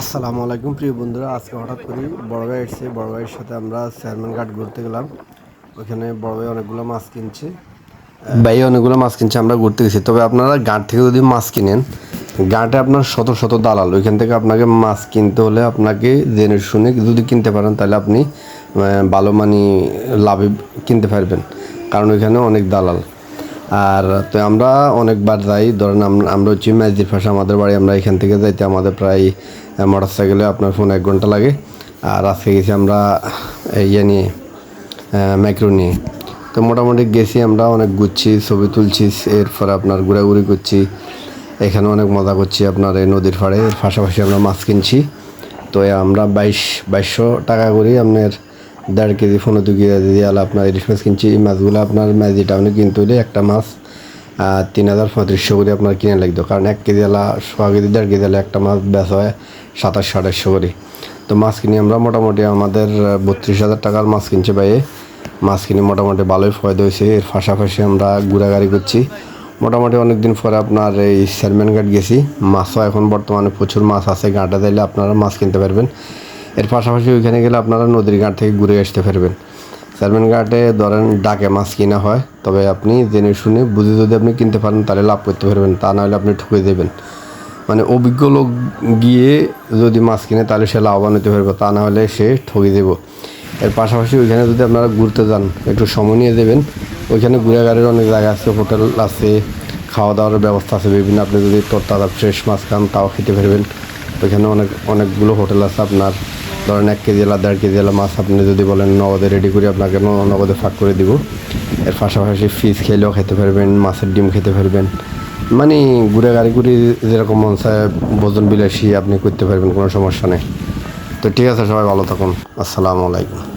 আসসালামু আলাইকুম, প্রিয় বন্ধুরা। আজকে হঠাৎ করি বড় ভাই এসছে। বড় ভাইয়ের সাথে আমরা চেয়ারম্যান ঘাট ঘুরতে গেলাম। ওইখানে বড় ভাই অনেকগুলো মাছ কিনছে। ভাই, অনেকগুলো মাছ কিনছে, আমরা ঘুরতে গেছি। তবে আপনারা ঘাট থেকে যদি মাছ কিনেন, ঘাটে আপনার শত শত দালাল। ওইখান থেকে আপনাকে মাছ কিনতে হলে আপনাকে জেনে শুনে যদি কিনতে পারেন, তাহলে আপনি ভালো মানি লাভে কিনতে পারবেন। কারণ ওইখানে অনেক দালাল। আর তো আমরা অনেকবার যাই। ধরেন আমরা হচ্ছি ম্যাজির পাশে, আমাদের বাড়ি, আমরা এখান থেকে যাইতে আমাদের প্রায় মোটর সাইকেলে আপনার ফোন এক ঘণ্টা লাগে। আর আজকে গেছি আমরা ইয়ে নিয়ে ম্যাক্রো নিয়ে তো মোটামুটি গেছি আমরা, অনেক ঘুরছি, ছবি তুলছি, এরপরে আপনার ঘোরাঘুরি করছি। এখানে অনেক মজা করছি আপনার এই নদীর পাড়ে। এর পাশাপাশি আমরা মাছ কিনছি। তো আমরা বাইশ বাইশশো টাকা করে আপনার দেড় কেজি, পনেরো দু কেজি দিয়ে আপনার ইলিশ মাছ কিনছি। এই মাছগুলো আপনার ম্যাজি টাউনে কিনতে হলে একটা মাছ তিন হাজার পঁয়ত্রিশশো করে আপনার কিনে লাগতো। কারণ এক কেজি আলা, সোয়া কেজি, দেড় কেজি আলা একটা মাছ বেচা হয় সাতাশ আঠাশশো করে। তো মাছ কিনে আমরা মোটামুটি আমাদের বত্রিশ হাজার টাকার মাছ কিনছে বাইয়ে মাছ কিনে মোটামুটি ভালোই ফয়দা হয়েছে। এর পাশাপাশি আমরা ঘোরাঘুরি করছি। মোটামুটি অনেক দিন পরে আপনার এই চেয়ারম্যান ঘাট গেছি। মাছও এখন বর্তমানে প্রচুর মাছ আছে। ঘাটে দিলে আপনারা মাছ কিনতে পারবেন। এর পাশাপাশি ওইখানে গেলে আপনারা নদীর ঘাট থেকে ঘুরে আসতে পারবেন। চেয়ারম্যান ঘাটে ধরেন ডাকে মাছ কিনা হয়, তবে আপনি জেনে শুনে বুঝে যদি আপনি কিনতে পারেন, তাহলে লাভ করতে পারবেন, তা নাহলে আপনি ঠকে দেবেন মানে অভিজ্ঞ লোক গিয়ে যদি মাছ কিনে, তাহলে সে লাভবান হতে পারবে, তা না হলে সে ঠকে দেবো এর পাশাপাশি ওইখানে যদি আপনারা ঘুরতে যান, একটু সময় নিয়ে দেবেন ওইখানে ঘুরে গাড়ির অনেক জায়গা আছে, হোটেল আছে খাওয়া দাওয়ার ব্যবস্থা আছে, বিভিন্ন আপনি যদি তোর তাজা ফ্রেশ মাছ খান, তাও খেতে পারবেন। ওইখানে অনেক, অনেকগুলো হোটেল আছে আপনার। ধরেন এক কেজি এলা দেড় কেজি এলা মাছ আপনি যদি বলেন নগদে রেডি করে, আপনাকে নগদে ফাঁক করে দিব। এর পাশাপাশি ফিস খেলেও খেতে পারবেন, মাছের ডিম খেতে পারবেন। মানে ঘুরে গাড়ি ঘুরি যেরকম মন চায়, ভোজন বিলাসী আপনি করতে পারবেন, কোনো সমস্যা নেই। তো ঠিক আছে, সবাই ভালো থাকুন। আসসালামু আলাইকুম।